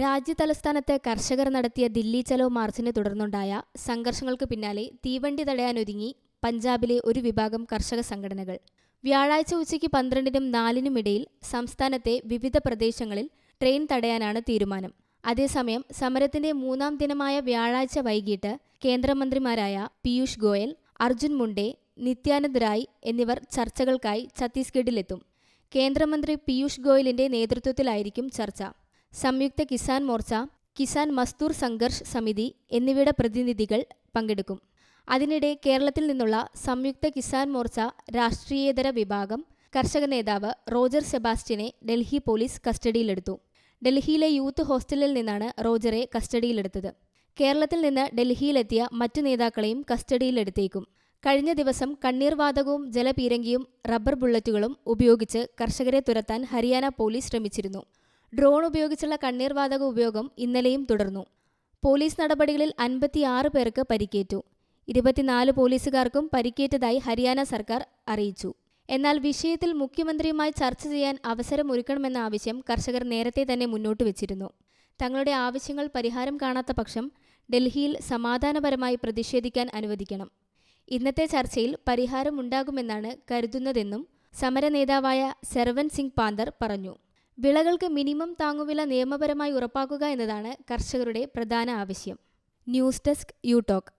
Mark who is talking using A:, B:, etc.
A: രാജ്യതലസ്ഥാനത്ത് കർഷകർ നടത്തിയ ദില്ലി ചലോ മാർച്ചിനെ തുടർന്നുണ്ടായ സംഘർഷങ്ങൾക്ക് പിന്നാലെ തീവണ്ടി തടയാനൊരുങ്ങി പഞ്ചാബിലെ ഒരു വിഭാഗം കർഷക സംഘടനകൾ. വ്യാഴാഴ്ച ഉച്ചയ്ക്ക് പന്ത്രണ്ടിനും നാലിനും ഇടയിൽ സംസ്ഥാനത്തെ വിവിധ പ്രദേശങ്ങളിൽ ട്രെയിൻ തടയാനാണ് തീരുമാനം. അതേസമയം സമരത്തിന്റെ മൂന്നാം ദിനമായ വ്യാഴാഴ്ച വൈകിട്ട് കേന്ദ്രമന്ത്രിമാരായ പീയൂഷ് ഗോയൽ അർജുൻ മുണ്ടെ നിത്യാനന്ദ് റായ് എന്നിവർ ചർച്ചകൾക്കായി ഛത്തീസ്ഗഡിലെത്തും. കേന്ദ്രമന്ത്രി പീയൂഷ് ഗോയലിന്റെ നേതൃത്വത്തിലായിരിക്കും ചർച്ച. സംയുക്ത കിസാൻ മോർച്ച കിസാൻ മസ്ദൂർ സംഘർഷ് സമിതി എന്നിവയുടെ പ്രതിനിധികൾ പങ്കെടുക്കും. അതിനിടെ കേരളത്തിൽ നിന്നുള്ള സംയുക്ത കിസാൻ മോർച്ച രാഷ്ട്രീയേതര വിഭാഗം കർഷക നേതാവ് റോജർ സെബാസ്റ്റ്യനെ ഡൽഹി പോലീസ് കസ്റ്റഡിയിലെടുത്തു. ഡൽഹിയിലെ യൂത്ത് ഹോസ്റ്റലിൽ നിന്നാണ് റോജറെ കസ്റ്റഡിയിലെടുത്തത്. കേരളത്തിൽ നിന്ന് ഡൽഹിയിലെത്തിയ മറ്റു നേതാക്കളെയും കസ്റ്റഡിയിലെടുത്തേക്കും. കഴിഞ്ഞ ദിവസം കണ്ണീർവാതകവും ജലപീരങ്കിയും റബ്ബർ ബുള്ളറ്റുകളും ഉപയോഗിച്ച് കർഷകരെ തുരത്താൻ ഹരിയാന പോലീസ് ശ്രമിച്ചിരുന്നു. ഡ്രോൺ ഉപയോഗിച്ചുള്ള കണ്ണീർവാതക ഉപയോഗം ഇന്നലെയും തുടർന്നു. പോലീസ് നടപടികളിൽ അൻപത്തിയാറ് പേർക്ക് പരിക്കേറ്റു. ഇരുപത്തിനാല് പോലീസുകാർക്കും പരിക്കേറ്റതായി ഹരിയാന സർക്കാർ അറിയിച്ചു. എന്നാൽ വിഷയത്തിൽ മുഖ്യമന്ത്രിയുമായി ചർച്ച ചെയ്യാൻ അവസരമൊരുക്കണമെന്ന ആവശ്യം കർഷകർ നേരത്തെ തന്നെ മുന്നോട്ട് വച്ചിരുന്നു. തങ്ങളുടെ ആവശ്യങ്ങൾ പരിഹാരം കാണാത്ത പക്ഷം ഡൽഹിയിൽ സമാധാനപരമായി പ്രതിഷേധിക്കാൻ അനുവദിക്കണം. ഇന്നത്തെ ചർച്ചയിൽ പരിഹാരമുണ്ടാകുമെന്നാണ് കരുതുന്നതെന്നും സമരനേതാവായ സർവൻ സിംഗ് പാന്തർ പറഞ്ഞു. വിളകൾക്ക് മിനിമം താങ്ങുവില നിയമപരമായി ഉറപ്പാക്കുക എന്നതാണ് കർഷകരുടെ പ്രധാന ആവശ്യം. News desk you talk